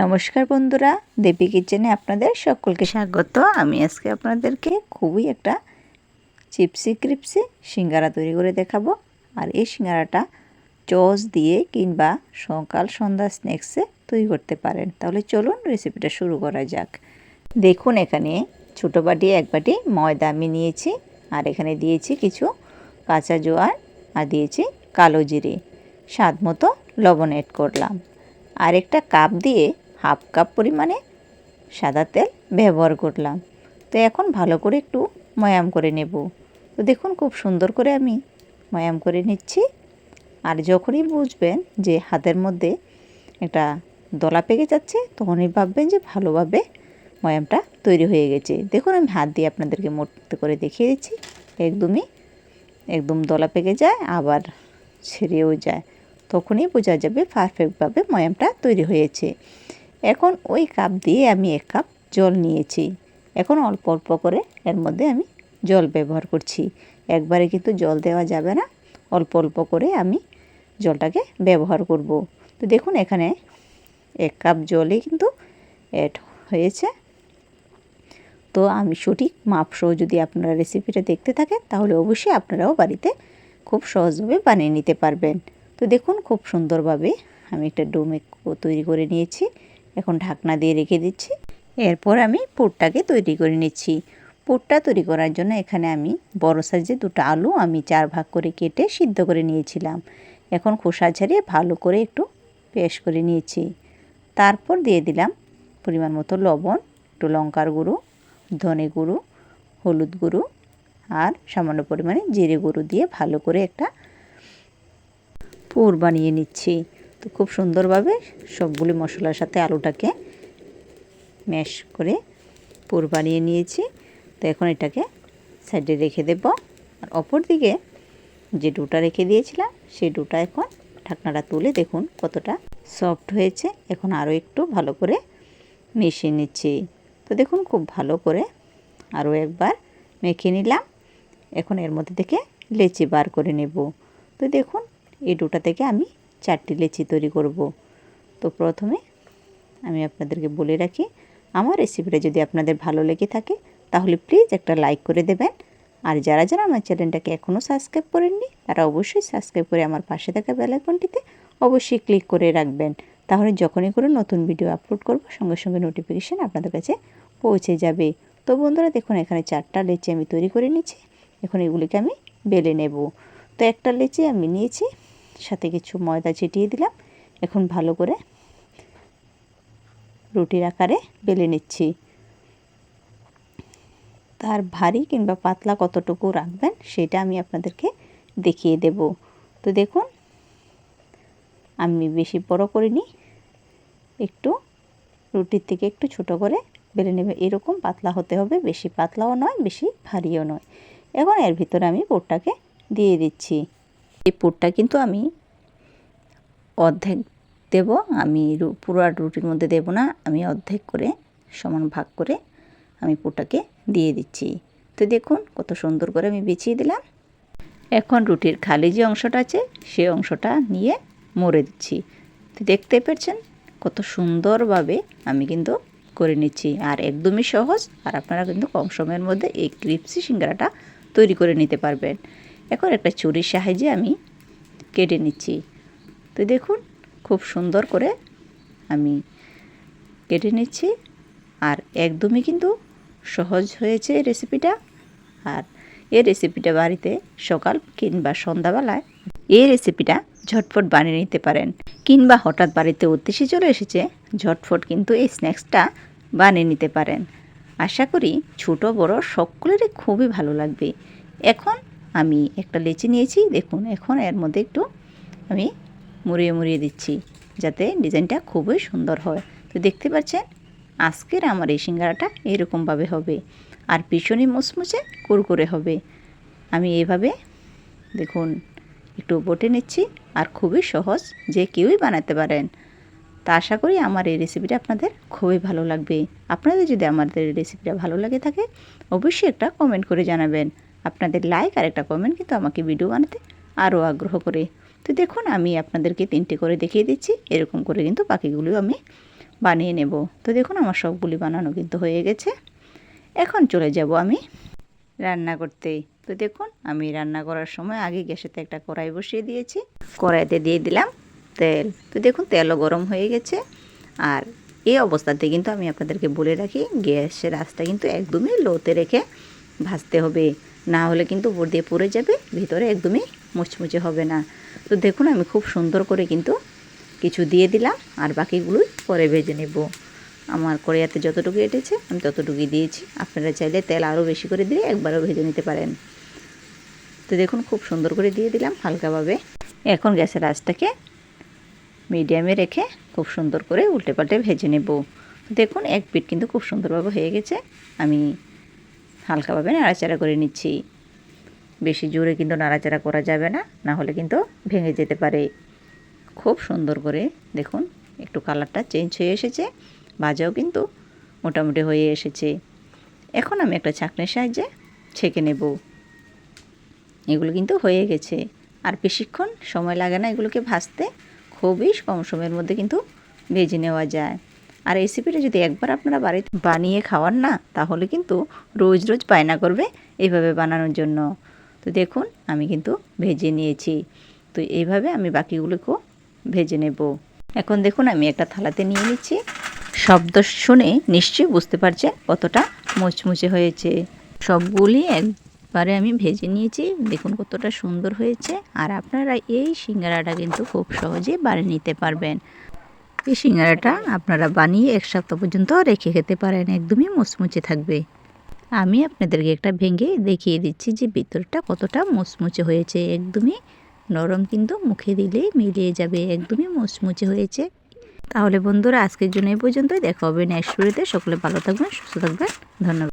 নমস্কার বন্ধুরা, দেবী কিচেনে আপনাদের সকলকে স্বাগত। আমি আজকে আপনাদেরকে খুবই একটা চিপসি ক্রিপসি সিঙ্গারা তৈরি করে দেখাবো। আর এই সিঙ্গারাটা চস দিয়ে কিংবা সকাল সন্ধ্যা স্ন্যাক্সে তৈরি করতে পারেন। তাহলে চলুন রেসিপিটা শুরু করা যাক। দেখুন, এখানে ছোটো বাটি, এক বাটি ময়দা আমি নিয়েছি। আর এখানে দিয়েছি কিছু কাঁচা জোয়ার আর দিয়েছি কালো জিরে। স্বাদ মতো লবণ অ্যাড করলাম। আর একটা কাপ দিয়ে হাফ কাপ পরিমাণে সাদা তেল ব্যবহার করলাম। তো এখন ভালো করে একটু ময়াম করে নেব। তো দেখুন খুব সুন্দর করে আমি ময়াম করে নিচ্ছি। আর যখনই বুঝবেন যে হাতের মধ্যে একটা দলা পেকে যাচ্ছে, তখনই ভাববেন যে ভালোভাবে ময়ামটা তৈরি হয়ে গেছে। দেখুন আমি হাত দিয়ে আপনাদেরকে মোটতে করে দেখিয়ে দিচ্ছি। একদমই, একদম দলা পেকে যায়, আবার ছেড়েও যায়। তখনই বোঝা যাবে পারফেক্টভাবে ময়ামটা তৈরি হয়েছে। এখন ওই কাপ দিয়ে আমি এক কাপ জল নিয়েছি। এখন অল্প অল্প করে এর মধ্যে আমি জল ব্যবহার করছি। একবারে কিন্তু জল দেওয়া যাবে না। অল্প অল্প করে আমি জলটাকে ব্যবহার করব। তো দেখুন এখানে এক কাপ জলই কিন্তু অ্যাড হয়েছে। তো আমি সঠিক মাপসহ যদি আপনারা রেসিপিটা দেখতে থাকেন, তাহলে অবশ্যই আপনারাও বাড়িতে খুব সহজভাবে বানিয়ে নিতে পারবেন। তো দেখুন খুব সুন্দরভাবে আমি একটা ডোমে তৈরি করে নিয়েছি। এখন ঢাকনা দিয়ে রেখে দিচ্ছি। এরপর আমি পুরটাকে তৈরি করে নিচ্ছি। পুরটা তৈরি করার জন্য এখানে আমি বড় সাইজে দুটো আলু আমি চার ভাগ করে কেটে সিদ্ধ করে নিয়েছিলাম। এখন খোসা ছাড়িয়ে ভালো করে একটু পেস্ট করে নিয়েছি। তারপর দিয়ে দিলাম পরিমাণ মতো লবণ, একটু লঙ্কার গুঁড়ো, ধনে গুঁড়ো, হলুদ গুঁড়ো আর সামান্য পরিমাণে জিরে গুঁড়ো দিয়ে ভালো করে একটা পুর বানিয়ে নিচ্ছি। তো খুব সুন্দরভাবে সবগুলি মশলার সাথে আলুটাকে ম্যাশ করে পুর বানিয়ে নিয়েছি। তো এখন এটাকে সাইডে রেখে দেব। আর অপর দিকে যে ডুটা রেখে দিয়েছিলাম, সেই ডুটা এখন ঢাকনাটা তুলে দেখুন কতটা সফট হয়েছে। এখন আরও একটু ভালো করে মিশিয়ে নিচ্ছি। তো দেখুন খুব ভালো করে আরও একবার মেখে নিলাম। এখন এর মধ্যে থেকে লেচি বার করে নেব। তো দেখুন, এই ডোটা থেকে আমি চারটি লেচি তৈরি করব। তো প্রথমে আমি আপনাদেরকে বলে রাখি, আমার রেসিপিটা যদি আপনাদের ভালো লেগে থাকে, তাহলে প্লিজ একটা লাইক করে দেবেন। আর যারা যারা আমার চ্যানেলটাকে এখনও সাবস্ক্রাইব করেননি, তারা অবশ্যই সাবস্ক্রাইব করে আমার পাশে থাকা বেলাইকনটিতে অবশ্যই ক্লিক করে রাখবেন। তাহলে যখনই করে নতুন ভিডিও আপলোড করব, সঙ্গে সঙ্গে নোটিফিকেশান আপনাদের কাছে পৌঁছে যাবে। তো বন্ধুরা, দেখুন, এখানে চারটা লেচি আমি তৈরি করে নিচ্ছি এখন এগুলিকে আমি বেলে নেব। তো একটা লেচি আমি নিয়েছি। সাথে কিছু ময়দা ছিটিয়ে দিলাম। এখন ভালো করে রুটির আকারে বেলে নিচ্ছি। তার ভারী কিংবা পাতলা কতটুকু রাখবেন সেটা আমি আপনাদেরকে দেখিয়ে দেব। তো দেখুন, আমি বেশি বড় করিনি, একটু রুটির থেকে একটু ছোট করে বেলে নেবে। এরকম পাতলা হতে হবে, বেশি পাতলাও নয়, বেশি ভারীও নয়। এখন এর ভিতরে আমি পোটটাকে দিয়ে দিচ্ছি। এই পুরটা কিন্তু আমি অর্ধেক দেব, আমি পুরো রুটির মধ্যে দেব না, আমি অর্ধেক করে সমান ভাগ করে আমি পুরটাকে দিয়ে দিচ্ছি। তো দেখুন কত সুন্দর করে আমি বিছিয়ে দিলাম। এখন রুটির খালি যে অংশটা আছে সেই অংশটা নিয়ে মরে দিচ্ছি। তো দেখতে পেরেছেন কত সুন্দরভাবে আমি কিন্তু করে নিচ্ছি। আর একদমই সহজ, আর আপনারা কিন্তু কম সময়ের মধ্যে এই ক্রিপসি সিঙ্গারাটা তৈরি করে নিতে পারবেন। এখন একটা চুরির সাহায্যে আমি কেটে নিচ্ছি। তো দেখুন, খুব সুন্দর করে আমি কেটে নিচ্ছি আর একদমই কিন্তু সহজ হয়েছে এই রেসিপিটা আর এই রেসিপিটা বাড়িতে সকাল কিংবা সন্ধ্যাবেলায় এই রেসিপিটা ঝটফট বানিয়ে নিতে পারেন কিংবা হঠাৎ বাড়িতে অতিশি চলে এসেছে, ঝটফট কিন্তু এই স্ন্যাক্সটা বানিয়ে নিতে পারেন। আশা করি ছোট বড় সকলেরই খুবই ভালো লাগবে। এখন আমি একটা লেচি নিয়েছি, দেখুন এখন এর মধ্যে একটু আমি মুড়িয়ে মুড়িয়ে দিচ্ছি, যাতে ডিজাইনটা খুবই সুন্দর হয়। তো দেখতে পাচ্ছেন, আজকের আমার এই সিঙ্গারাটা এরকমভাবে হবে আর ভীষণই মুচমুচে কুরকুরে হবে। আমি এভাবে, দেখুন, একটু বটে নিচ্ছি আর খুবই সহজ যে কেউই বানাতে পারেন। তা আশা করি আমার এই রেসিপিটা আপনাদের খুবই ভালো লাগবে। আপনাদের যদি আমাদের রেসিপিটা ভালো লাগে থাকে, অবশ্যই একটা কমেন্ট করে জানাবেন। আপনাদের লাইক আর একটা কমেন্ট কিন্তু আমাকে ভিডিও বানাতে আরও আগ্রহ করে। তো দেখুন, আমি আপনাদেরকে তিনটে করে দেখিয়ে দিচ্ছি। এরকম করে কিন্তু বাকিগুলিও আমি বানিয়ে নেব। তো দেখুন, আমার সবগুলি বানানো কিন্তু হয়ে গেছে। এখন চলে যাব আমি রান্না করতে। তো দেখুন, আমি রান্না করার সময় আগে গ্যাসেতে একটা কড়াই বসিয়ে দিয়েছি। কড়াইতে দিয়ে দিলাম তেল। তো দেখুন, তেলও গরম হয়ে গেছে। আর এই অবস্থাতে কিন্তু আমি আপনাদেরকে বলে রাখি, গ্যাসের আঁচটা কিন্তু একদমই লোতে রেখে ভাজতে হবে। না হলে কিন্তু উপর দিয়ে পুড়ে যাবে, ভিতরে একদমই মুচমুচে হবে না। তো দেখুন, আমি খুব সুন্দর করে কিন্তু কিছু দিয়ে দিলাম, আর বাকিগুলোই পরে ভেজে নেব। আমার কড়িয়াতে যতটুকু এটেছে, আমি ততটুকুই দিয়েছি। আপনারা চাইলে তেল আরও বেশি করে দিয়ে একবারও ভেজে নিতে পারেন। তো দেখুন, খুব সুন্দর করে দিয়ে দিলাম হালকাভাবে। এখন গ্যাসের আঁচটাকে মিডিয়ামে রেখে খুব সুন্দর করে উল্টে পাল্টে ভেজে নেব। দেখুন, এক পিঠ কিন্তু খুব সুন্দরভাবে হয়ে গেছে। আমি হালকাভাবে নাড়াচাড়া করে নিচ্ছি। বেশি জোরে কিন্তু নাড়াচাড়া করা যাবে না না হলে কিন্তু ভেঙে যেতে পারে। খুব সুন্দর করে দেখুন, একটু কালারটা চেঞ্জ হয়ে এসেছে ভাজাও কিন্তু মোটামুটি হয়ে এসেছে। এখন আমি একটা ছাঁকনির সাহায্যে ছেঁকে নেব। এগুলো কিন্তু হয়ে গেছে। আর বেশিক্ষণ সময় লাগে না এগুলোকে ভাজতে, খুবই কম সময়ের মধ্যে কিন্তু ভেজে নেওয়া যায়। আর রেসিপিটা যদি একবার আপনারা বাড়িতে বানিয়ে খাওয়ান না, তাহলে কিন্তু রোজ রোজ বায়না করবে এইভাবে বানানোর জন্য। তো দেখুন, আমি কিন্তু ভেজে নিয়েছি। তো এইভাবে আমি বাকিগুলোকেও ভেজে নেব। এখন দেখুন, আমি একটা থালাতে নিয়ে নিচ্ছি। শব্দ শুনে নিশ্চয়ই বুঝতে পারছেন কতটা মুচমুচে হয়েছে। সবগুলি একবারে আমি ভেজে নিয়েছি। দেখুন কতটা সুন্দর হয়েছে। আর আপনারা এই সিঙ্গারাটা কিন্তু খুব সহজে বানিয়ে নিতে পারবেন। এই সিঙ্গারাটা আপনারা বানিয়ে এক সপ্তাহ পর্যন্ত রেখে খেতে পারেন, একদমই মুচমুচে থাকবে। আমি আপনাদেরকে একটা ভেঙে দেখিয়ে দিচ্ছি যে ভিতরটা কতটা মুচমুচে হয়েছে। একদমই নরম কিন্তু মুখে দিলেই মিলিয়ে যাবে, একদমই মুচমুচে হয়েছে। তাহলে বন্ধুরা, আজকের জন্য এই পর্যন্তই। দেখা হবে নেক্সট ভিডিওতে। সকলে ভালো থাকবেন, সুস্থ থাকবেন। ধন্যবাদ।